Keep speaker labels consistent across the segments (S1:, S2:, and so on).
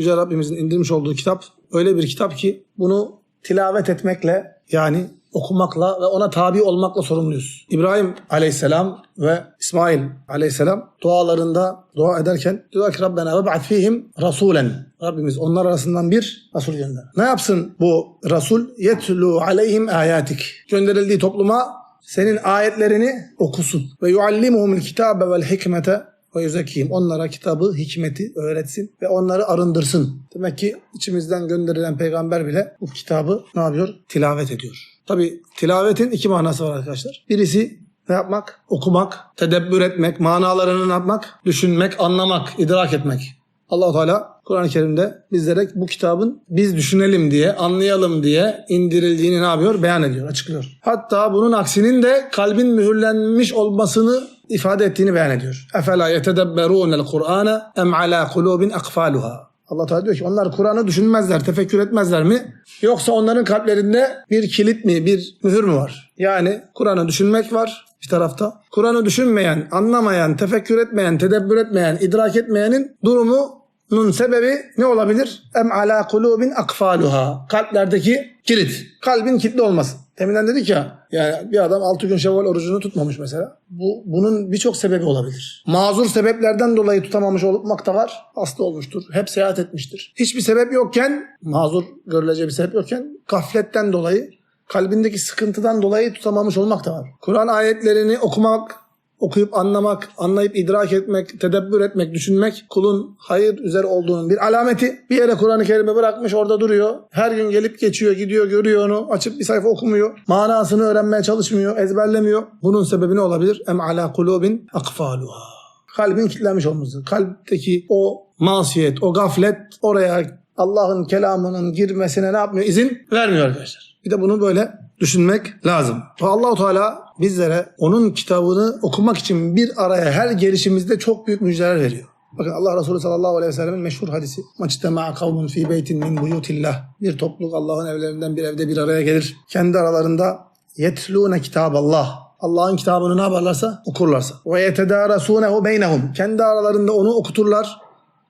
S1: Yüce Rabbimizin indirmiş olduğu kitap öyle bir kitap ki bunu tilavet etmekle yani okumakla ve ona tabi olmakla sorumluyuz. İbrahim aleyhisselam ve İsmail aleyhisselam dualarında dua ederken diyor ki Rabbena ve ba'at fihim rasulen. Rabbimiz onlar arasından bir Resul gönder. Ne yapsın bu Resul? Yetlu aleyhim ayatik. Gönderildiği topluma senin ayetlerini okusun. Ve yuallimuhumul kitabe vel hikmete ve yüzekiyim. Onlara kitabı, hikmeti öğretsin ve onları arındırsın. Demek ki içimizden gönderilen peygamber bile bu kitabı ne yapıyor? Tilavet ediyor. Tabi tilavetin iki manası var arkadaşlar. Birisi ne yapmak? Okumak, tedebbür etmek, manalarını ne yapmak? Düşünmek, anlamak, idrak etmek. Allah Teala Kur'an-ı Kerim'de bizlere bu kitabın biz düşünelim diye, anlayalım diye indirildiğini ne yapıyor? Beyan ediyor, açıklıyor. Hatta bunun aksinin de kalbin mühürlenmiş olmasını ifade ettiğini beyan ediyor. Efela yetedebberûnel Kur'ane em alâ kulûbin akfâluhâ. Allah Teala diyor ki onlar Kur'an'ı düşünmezler, tefekkür etmezler mi? Yoksa onların kalplerinde bir kilit mi, bir mühür mü var? Yani Kur'an'ı düşünmek var bir tarafta. Kur'an'ı düşünmeyen, anlamayan, tefekkür etmeyen, tedebbür etmeyen, idrak etmeyenin durumunun sebebi ne olabilir? Em ala kulubin akfaluha. Kalplerdeki kilit. Kalbin kilitli olması. Deminden dedik ya yani bir adam 6 gün şevval orucunu tutmamış mesela. Bu bunun birçok sebebi olabilir. Mazur sebeplerden dolayı tutamamış olmak da var. Hasta olmuştur. Hep seyahat etmiştir. Hiçbir sebep yokken, mazur görüleceği bir sebep yokken gafletten dolayı kalbindeki sıkıntıdan dolayı tutamamış olmak da var. Kur'an ayetlerini okumak, okuyup anlamak, anlayıp idrak etmek, tedebbür etmek, düşünmek kulun hayır üzere olduğunun bir alameti. Bir yere Kur'an-ı Kerim'i bırakmış orada duruyor. Her gün gelip geçiyor, gidiyor, görüyor onu. Açıp bir sayfa okumuyor. Manasını öğrenmeye çalışmıyor, ezberlemiyor. Bunun sebebi ne olabilir? Em ala kulubin akfaluha. Kalbin kilitlenmiş olması. Kalpteki o masiyet, o gaflet oraya Allah'ın kelamının girmesine ne yapmıyor? İzin vermiyor arkadaşlar. Bir de bunu böyle düşünmek lazım. Allahu Teala bizlere onun kitabını okumak için bir araya her gelişimizde çok büyük müjdeler veriyor. Bakın Allah Resulü sallallahu aleyhi ve sellemin meşhur hadisi. Maçtema'a kavmun fi beytin min buyutillah. Bir topluluk Allah'ın evlerinden bir evde bir araya gelir. Kendi aralarında yetlûne kitaballah. Allah'ın kitabını ne yaparlarsa okurlarsa. Ve yetedâresûnehu beynehum. Kendi aralarında onu okuturlar.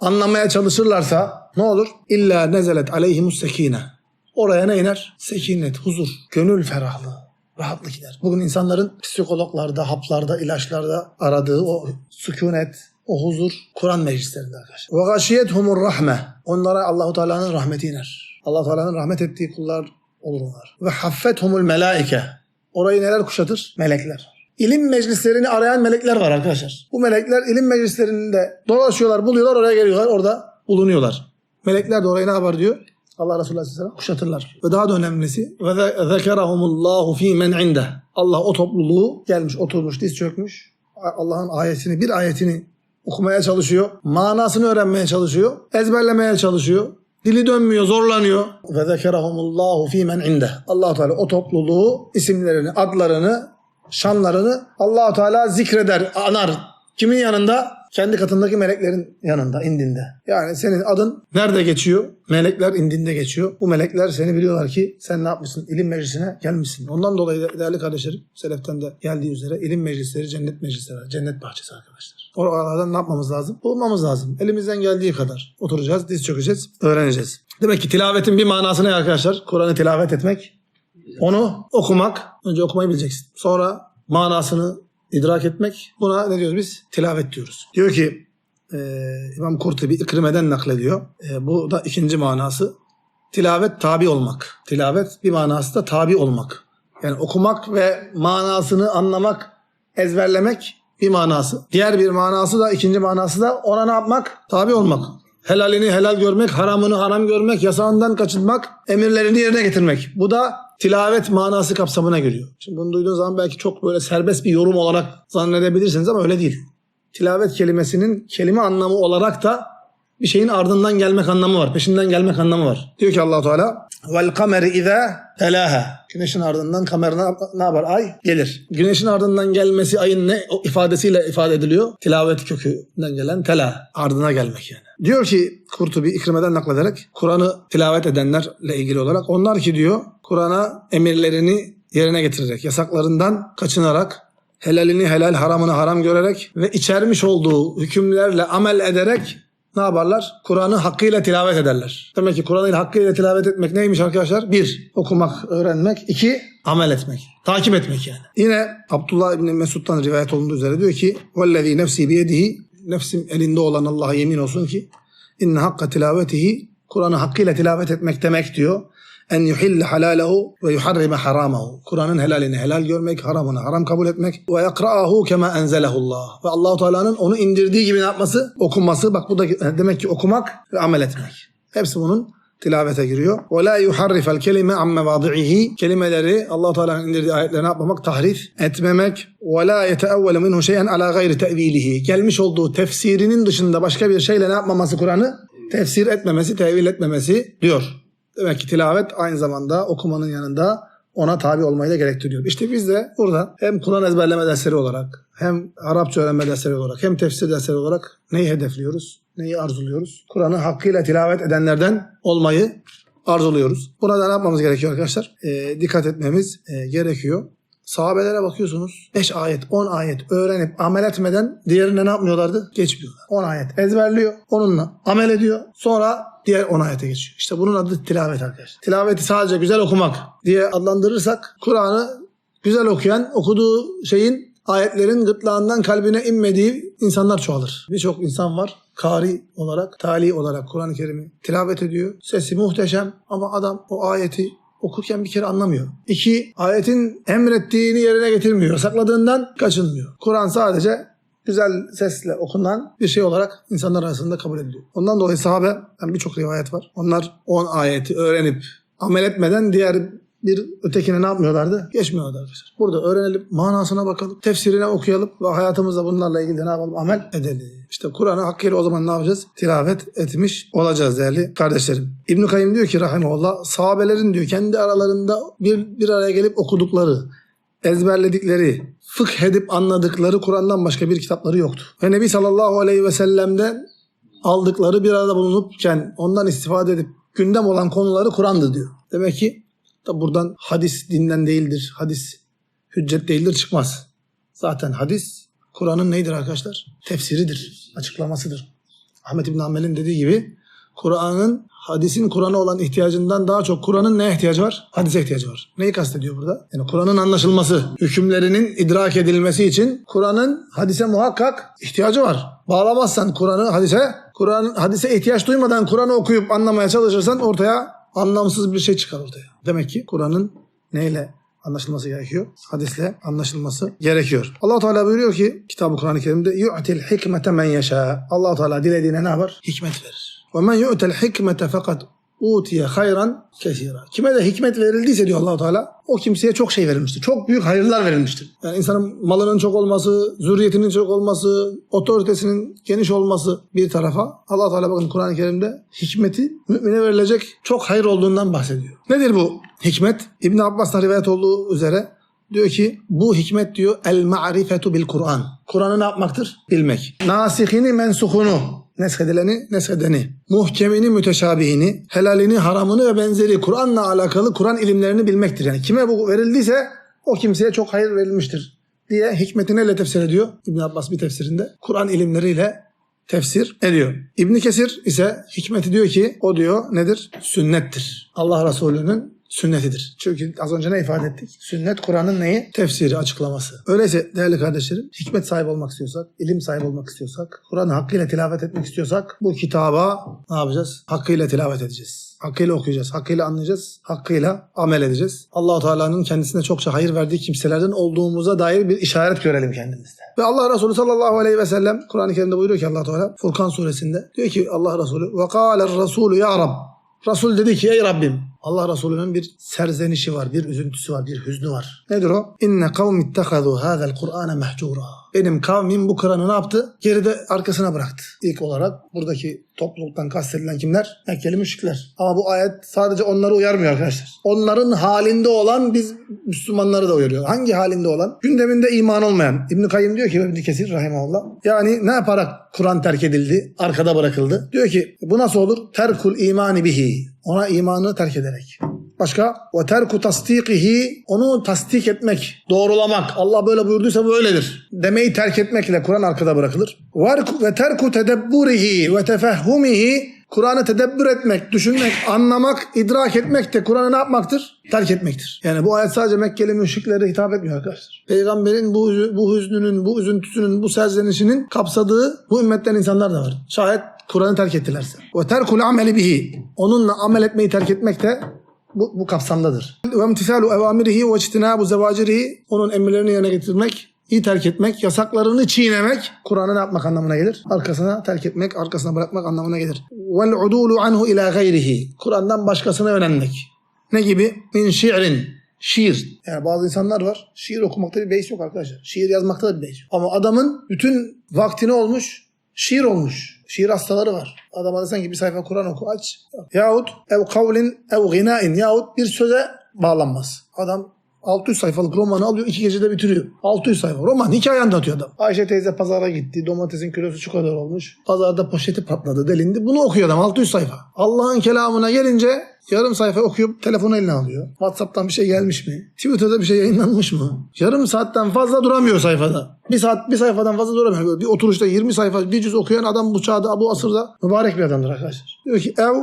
S1: Anlamaya çalışırlarsa ne olur? İlla nezelet aleyhimus sekine. Oraya ne iner? Sekinet, huzur, gönül ferahlığı, rahatlık iner. Bugün insanların psikologlarda, haplarda, ilaçlarda aradığı o sükunet, o huzur Kur'an meclislerinde arkadaşlar. Ve gâşiyethumur rahme. Onlara Allahu Teala'nın rahmeti iner. Allah Teala'nın rahmet ettiği kullar olur onlar. Ve haffethumul melaike. Orayı neler kuşatır? Melekler. İlim meclislerini arayan melekler var arkadaşlar. Bu melekler ilim meclislerinde dolaşıyorlar, buluyorlar, oraya geliyorlar, orada bulunuyorlar. Melekler de orayı ne yapar diyor? Allah Resulü Aleyhisselam kuşatırlar. Ve daha da önemlisi ve zekerahumullahu fi men inde. Allah o topluluğu gelmiş, oturmuş, diz çökmüş. Allah'ın ayetini, bir ayetini okumaya çalışıyor. Manasını öğrenmeye çalışıyor. Ezberlemeye çalışıyor. Dili dönmüyor, zorlanıyor. Ve zekerahumullahu fi men inde. Allah Teala o topluluğu, isimlerini, adlarını, şanlarını Allah Teala zikreder, anar. Kimin yanında? Kendi katındaki meleklerin yanında, indinde. Yani senin adın nerede geçiyor? Melekler indinde geçiyor. Bu melekler seni biliyorlar ki sen ne yapmışsın? İlim meclisine gelmişsin. Ondan dolayı da değerli kardeşlerim, Seleften de geldiği üzere ilim meclisleri cennet meclisleri, cennet bahçesi arkadaşlar. Oralardan ne yapmamız lazım? Bulmamız lazım. Elimizden geldiği kadar oturacağız, diz çökeceğiz, öğreneceğiz. Demek ki tilavetin bir manası ne arkadaşlar? Kur'an'ı tilavet etmek. Onu okumak. Önce okumayı bileceksin. Sonra manasını idrak etmek. Buna ne diyoruz biz? Tilavet diyoruz. Diyor ki e, İmam Kurtubi İkrime'den naklediyor. E, bu da ikinci manası. Tilavet tabi olmak. Tilavet bir manası da tabi olmak. Yani okumak ve manasını anlamak, ezberlemek bir manası. Diğer bir manası da ikinci manası da ona ne yapmak? Tabi olmak. Helalini helal görmek, haramını haram görmek, yasağından kaçınmak, emirlerini yerine getirmek. Bu da tilavet manası kapsamına giriyor. Şimdi bunu duyduğunuz zaman belki çok böyle serbest bir yorum olarak zannedebilirsiniz ama öyle değil. Tilavet kelimesinin kelime anlamı olarak da bir şeyin ardından gelmek anlamı var. Peşinden gelmek anlamı var. Diyor ki allah Teala vel kameri izâ telâhe. Güneşin ardından kamer ne, ne yapar? Ay gelir. Güneşin ardından gelmesi ayın ne o ifadesiyle ifade ediliyor? Tilavet kökünden gelen tela. Ardına gelmek yani. Diyor ki Kurtubi İkrime'den naklederek Kur'an'ı tilavet edenlerle ilgili olarak onlar ki diyor Kur'an'a emirlerini yerine getirerek, yasaklarından kaçınarak, helalini helal, haramını haram görerek ve içermiş olduğu hükümlerle amel ederek ne yaparlar? Kur'an'ı hakkıyla tilavet ederler. Demek ki Kur'an'ı hakkıyla tilavet etmek neymiş arkadaşlar? Bir, okumak, öğrenmek. iki amel etmek. Takip etmek yani. Yine Abdullah İbni Mesud'dan rivayet olunduğu üzere diyor ki وَالَّذ۪ي nefsi biyedihi Nefsim elinde olan Allah'a yemin olsun ki inne hakka tilavetihi Kur'an'ı hakkıyla tilavet etmek demek diyor. En yuhille halalehu ve yuharrime haramahu. Kur'an'ın helalini helal görmek, haramını haram kabul etmek. Ve yakra'ahu kema enzelehullah. Ve Allahu Teala'nın onu indirdiği gibi ne yapması? Okunması. Bak bu da demek ki okumak ve amel etmek. Hepsi bunun tilavete giriyor. Ve la yuharrifel kelime an mevadi'ihi. Kelimeleri Allahu Teala'nın indirdiği ayetleri ne yapmamak? Tahrif etmemek. Ve la yeteevvelu minhu şey'en ala gayri te'vilihi. Gelmiş olduğu tefsirinin dışında başka bir şeyle ne yapmaması Kur'an'ı? Tefsir etmemesi, tevil etmemesi diyor. Demek ki tilavet aynı zamanda okumanın yanında ona tabi olmayı da gerektiriyor. İşte biz de burada hem Kur'an ezberleme dersleri olarak, hem Arapça öğrenme dersleri olarak, hem tefsir dersleri olarak neyi hedefliyoruz? Neyi arzuluyoruz? Kur'an'ı hakkıyla tilavet edenlerden olmayı arzuluyoruz. Buna da ne yapmamız gerekiyor arkadaşlar? Ee, dikkat etmemiz e, gerekiyor. Sahabelere bakıyorsunuz 5 ayet 10 ayet öğrenip amel etmeden diğerine ne yapmıyorlardı? Geçmiyorlar. 10 ayet ezberliyor onunla amel ediyor sonra diğer 10 ayete geçiyor. İşte bunun adı tilavet arkadaşlar. Tilaveti sadece güzel okumak diye adlandırırsak Kur'an'ı güzel okuyan okuduğu şeyin ayetlerin gırtlağından kalbine inmediği insanlar çoğalır. Birçok insan var kari olarak, tali olarak Kur'an-ı Kerim'i tilavet ediyor. Sesi muhteşem ama adam o ayeti okurken bir kere anlamıyor. İki, ayetin emrettiğini yerine getirmiyor. Sakladığından kaçınmıyor. Kur'an sadece güzel sesle okunan bir şey olarak insanlar arasında kabul ediliyor. Ondan dolayı sahabe, yani birçok rivayet var. Onlar 10 ayeti öğrenip amel etmeden diğer bir ötekine ne yapmıyorlardı? Geçmiyorlardı arkadaşlar. Burada öğrenelim, manasına bakalım, tefsirine okuyalım ve hayatımızda bunlarla ilgili ne yapalım? Amel edelim. İşte Kur'an'ı hakkıyla o zaman ne yapacağız? Tilavet etmiş olacağız değerli kardeşlerim. İbn-i Kayyım diyor ki rahimahullah, sahabelerin diyor kendi aralarında bir, bir araya gelip okudukları, ezberledikleri, fıkh edip anladıkları Kur'an'dan başka bir kitapları yoktu. Ve Nebi sallallahu aleyhi ve sellem'den aldıkları bir arada bulunupken ondan istifade edip gündem olan konuları Kur'an'dı diyor. Demek ki da buradan hadis dinden değildir, hadis hüccet değildir çıkmaz. Zaten hadis Kur'an'ın neydir arkadaşlar? Tefsiridir, açıklamasıdır. Ahmet İbn Hanbel'in dediği gibi Kur'an'ın hadisin Kur'an'a olan ihtiyacından daha çok Kur'an'ın neye ihtiyacı var? Hadise ihtiyacı var. Neyi kastediyor burada? Yani Kur'an'ın anlaşılması, hükümlerinin idrak edilmesi için Kur'an'ın hadise muhakkak ihtiyacı var. Bağlamazsan Kur'an'ı hadise, Kur'an hadise ihtiyaç duymadan Kur'an'ı okuyup anlamaya çalışırsan ortaya anlamsız bir şey çıkar ortaya. Demek ki Kur'an'ın neyle anlaşılması gerekiyor. Hadisle anlaşılması gerekiyor. Allah Teala buyuruyor ki kitabı Kur'an-ı Kerim'de yu'til hikmete men yeşâ. Allah Teala dilediğine ne yapar? Hikmet verir. Ve men yu'tel hikmete fakat utiye hayran kesira. Kime de hikmet verildiyse diyor Allah Teala o kimseye çok şey verilmiştir. Çok büyük hayırlar verilmiştir. Yani insanın malının çok olması, zürriyetinin çok olması, otoritesinin geniş olması bir tarafa. Allah Teala bakın Kur'an-ı Kerim'de hikmeti mümine verilecek çok hayır olduğundan bahsediyor. Nedir bu hikmet? İbn Abbas'tan rivayet olduğu üzere diyor ki bu hikmet diyor el ma'rifetu bil Kur'an. Kur'an'ı ne yapmaktır? Bilmek. Nasihini mensuhunu neshedileni, neshedeni, muhkemini, müteşabihini, helalini, haramını ve benzeri Kur'an'la alakalı Kur'an ilimlerini bilmektir. Yani kime bu verildiyse o kimseye çok hayır verilmiştir diye hikmetini neyle tefsir ediyor? İbn Abbas bir tefsirinde Kur'an ilimleriyle tefsir ediyor. İbn Kesir ise hikmeti diyor ki o diyor nedir? Sünnettir. Allah Resulü'nün sünnetidir. Çünkü az önce ne ifade ettik? Sünnet Kur'an'ın neyi? Tefsiri, açıklaması. Öyleyse değerli kardeşlerim, hikmet sahibi olmak istiyorsak, ilim sahibi olmak istiyorsak, Kur'an'ı hakkıyla tilavet etmek istiyorsak bu kitaba ne yapacağız? Hakkıyla tilavet edeceğiz. Hakkıyla okuyacağız, hakkıyla anlayacağız, hakkıyla amel edeceğiz. Allahu Teala'nın kendisine çokça hayır verdiği kimselerden olduğumuza dair bir işaret görelim kendimizde. Ve Allah Resulü sallallahu aleyhi ve sellem Kur'an-ı Kerim'de buyuruyor ki Allah Teala Furkan suresinde diyor ki Allah Resulü ve kâler Resulü ya Rab Resul dedi ki ey Rabbim Allah Resulü'nün bir serzenişi var, bir üzüntüsü var, bir hüznü var. Nedir o? İnne kavmi ittehadu hâzel Kur'ane mehcura. Benim kavmim bu Kur'an'ı ne yaptı? Geride arkasına bıraktı. İlk olarak buradaki topluluktan kastedilen kimler? Mekkeli müşrikler. Ama bu ayet sadece onları uyarmıyor arkadaşlar. Onların halinde olan biz Müslümanları da uyarıyor. Hangi halinde olan? Gündeminde iman olmayan. İbn-i Kayyım diyor ki İbn-i Kesir rahimahullah. Yani ne yaparak Kur'an terk edildi? Arkada bırakıldı. Diyor ki bu nasıl olur? Terkul imani bihi. Ona imanı terk ederek. Başka? Terku tasdikihi onu tasdik etmek, doğrulamak. Allah böyle buyurduysa bu öyledir. Demeyi terk etmekle Kur'an arkada bırakılır. Tedebburihi ve tefehhumihi Kur'an'ı tedebbür etmek, düşünmek, anlamak, idrak etmek de Kur'an'ı ne yapmaktır? Terk etmektir. Yani bu ayet sadece Mekkeli müşriklere hitap etmiyor arkadaşlar. Peygamberin bu, bu hüznünün, bu üzüntüsünün, bu serzenişinin kapsadığı bu ümmetten insanlar da var. Şayet Kur'an'ı terk ettilerse. Ve terkul ameli. Onunla amel etmeyi terk etmek de bu, bu kapsamdadır. Ve imtisalu evamirihi ve içtinabu zevacirihi. Onun emirlerini yerine getirmek, iyi terk etmek, yasaklarını çiğnemek Kur'an'ı ne yapmak anlamına gelir? Arkasına terk etmek, arkasına bırakmak anlamına gelir. Vel udulu anhu ila gayrihi. Kur'an'dan başkasına yönelmek. Ne gibi? Min şiirin. Şiir. Yani bazı insanlar var. Şiir okumakta bir beis yok arkadaşlar. Şiir yazmakta da bir beis yok. Ama adamın bütün vaktini olmuş, şiir olmuş. Şiir hastaları var. Adama desen ki bir sayfa Kur'an oku aç. Yahut ev kavlin ev ginain yahut bir söze bağlanmaz. Adam 600 sayfalık romanı alıyor iki gecede bitiriyor. 600 sayfa roman hikaye anlatıyor adam. Ayşe teyze pazara gitti. Domatesin kilosu şu kadar olmuş. Pazarda poşeti patladı delindi. Bunu okuyor adam 600 sayfa. Allah'ın kelamına gelince yarım sayfa okuyup telefonu eline alıyor. Whatsapp'tan bir şey gelmiş mi? Twitter'da bir şey yayınlanmış mı? Yarım saatten fazla duramıyor sayfada. Bir saat bir sayfadan fazla duramıyor. Böyle bir oturuşta 20 sayfa bir cüz okuyan adam bu çağda bu asırda mübarek bir adamdır arkadaşlar. Diyor ki ev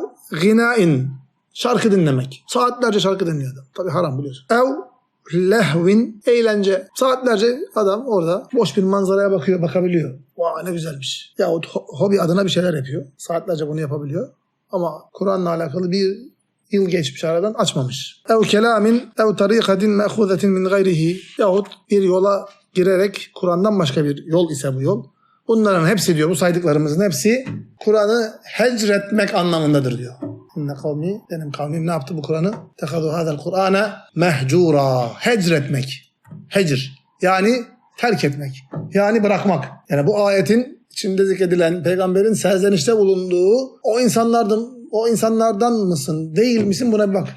S1: ginain şarkı dinlemek. Saatlerce şarkı dinliyor adam. Tabii haram biliyorsun. Ev lehvin eğlence. Saatlerce adam orada boş bir manzaraya bakıyor, bakabiliyor. Vay ne güzelmiş. Ho- hobi adına bir şeyler yapıyor. Saatlerce bunu yapabiliyor. Ama Kur'an'la alakalı bir yıl geçmiş aradan açmamış. Ev kelamin ev tarikatin me'huzetin min gayrihi yahut bir yola girerek Kur'an'dan başka bir yol ise bu yol. Bunların hepsi diyor bu saydıklarımızın hepsi Kur'an'ı hecretmek anlamındadır diyor. İnne kavmi, benim kavmim ne yaptı bu Kur'an'ı? Tekadu hadel Kur'an'a mehcura. Hecretmek. Hecr. Yani terk etmek. Yani bırakmak. Yani bu ayetin içinde zikredilen peygamberin serzenişte bulunduğu o insanlardan o insanlardan mısın değil misin buna bir bak.